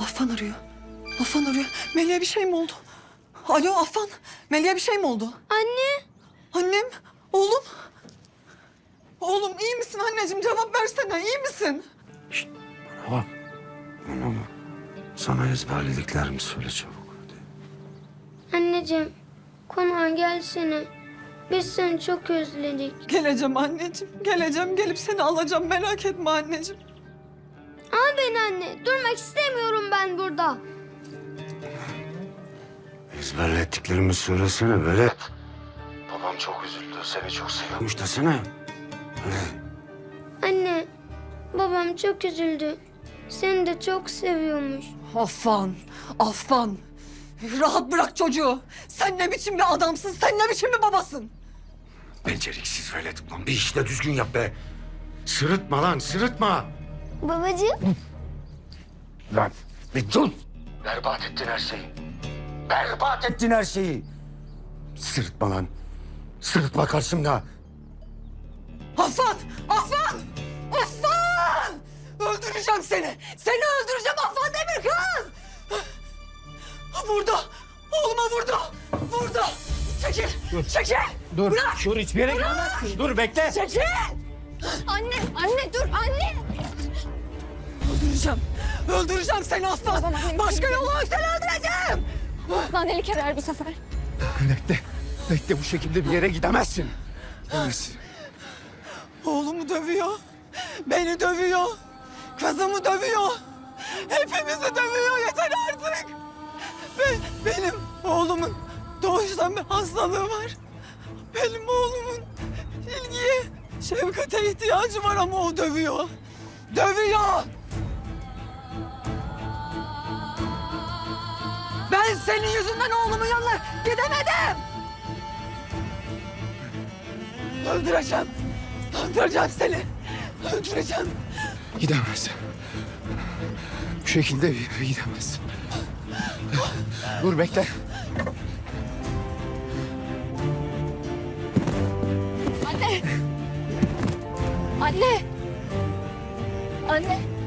Affan arıyor. Affan arıyor. Melih'e bir şey mi oldu? Alo Affan. Melih'e bir şey mi oldu? Anne. Annem, oğlum. Oğlum iyi misin anneciğim? Cevap versene. iyi misin? Bana bak. Bana bak. Sana ezberlediklerimi söyle çabuk. Hadi. Anneciğim konağa gelsene. Biz seni çok özledik. Geleceğim anneciğim. Geleceğim. Gelip seni alacağım. Merak etme anneciğim. Al beni anne. Durmak istemiyorum ben burada. Ezberlettiklerimi söylesene velet. Babam çok üzüldü. Seni çok seviyormuş desene. Anne babam çok üzüldü. Seni de çok seviyormuş. Affan, Affan. Rahat bırak çocuğu. Sen ne biçim bir adamsın? Sen ne biçim bir babasın? Beceriksiz velet. Ulan bir işte düzgün yap be. Sırıtma lan sırıtma. Babacığım. Lan bir dur. Berbat ettin her şeyi. Berbat ettin her şeyi. Sırıtma lan. Sırıtma karşımda. Affan! Affan! Affan! Öldüreceğim seni! Seni öldüreceğim Affan Demirkan! Vurdu! Oğluma vurdu! Vurdu! Çekil! Çekil! Dur, Bırak! dur hiçbir yere gidemezsin. Dur bekle. Çekil! Anne, anne dur anne. Öldüreceğim! Öldüreceğim seni Affan! Başka yolu yok seni öldüreceğim! Lan eli kerer bu sefer. Bekle. Bekle bu şekilde bir yere gidemezsin. Gidemezsin. Oğlumu dövüyor. Beni dövüyor. Kızımı dövüyor. Hepimizi dövüyor. Yeter artık. Be- benim oğlumun doğuştan bir hastalığı var. Benim oğlumun ilgiye, şefkate ihtiyacı var ama o dövüyor. Dövüyor. Senin yüzünden oğlumun yanına gidemedim. Öldüreceğim. Öldüreceğim seni. Öldüreceğim. Gidemezsin. Bu şekilde bir yere gidemezsin. Dur bekle. Anne. Anne. Anne.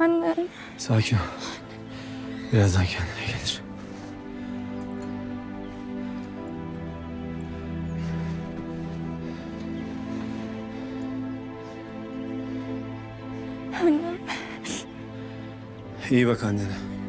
Annem. Sakin ol. Birazdan kendine gelir. Annem. İyi bak annene.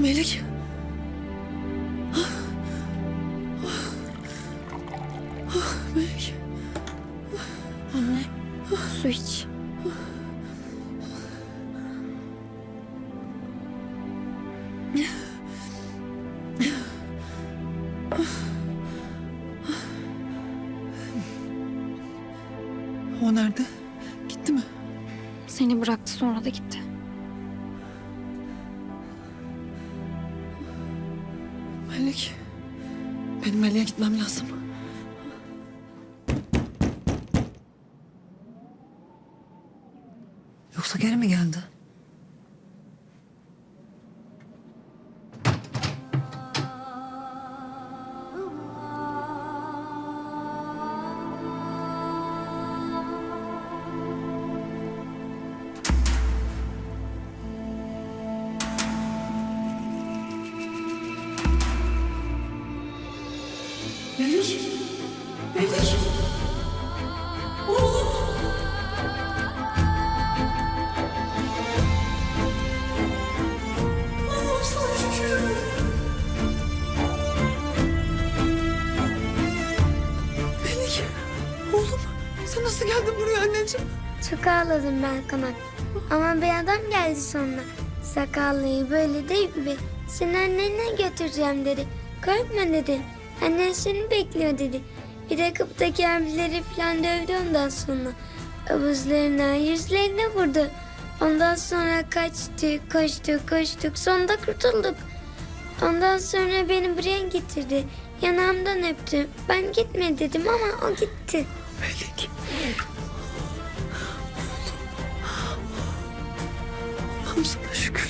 Melik. Melik. Anne. Su iç. O nerede? Gitti mi? Seni bıraktı sonra da gitti. Melik. Benim Melik'e gitmem lazım. Yoksa geri mi geldi? Nedir? Nedir? Oğlum. Oğlum sana Oğlum sen nasıl geldin buraya anneciğim? Çok ağladım ben Kanak. Ama bir adam geldi sonra. Sakallıyı böyle değil mi? Seni annene götüreceğim dedi. Korkma dedi. Annen seni bekliyor dedi. Bir de kapıdaki abileri falan dövdü ondan sonra. Avuzlarına, yüzlerine vurdu. Ondan sonra kaçtı, koştu, koştuk. Sonunda kurtulduk. Ondan sonra beni buraya getirdi. Yanağımdan öptü. Ben gitme dedim ama o gitti. Melek. Allah'ım sana şükürler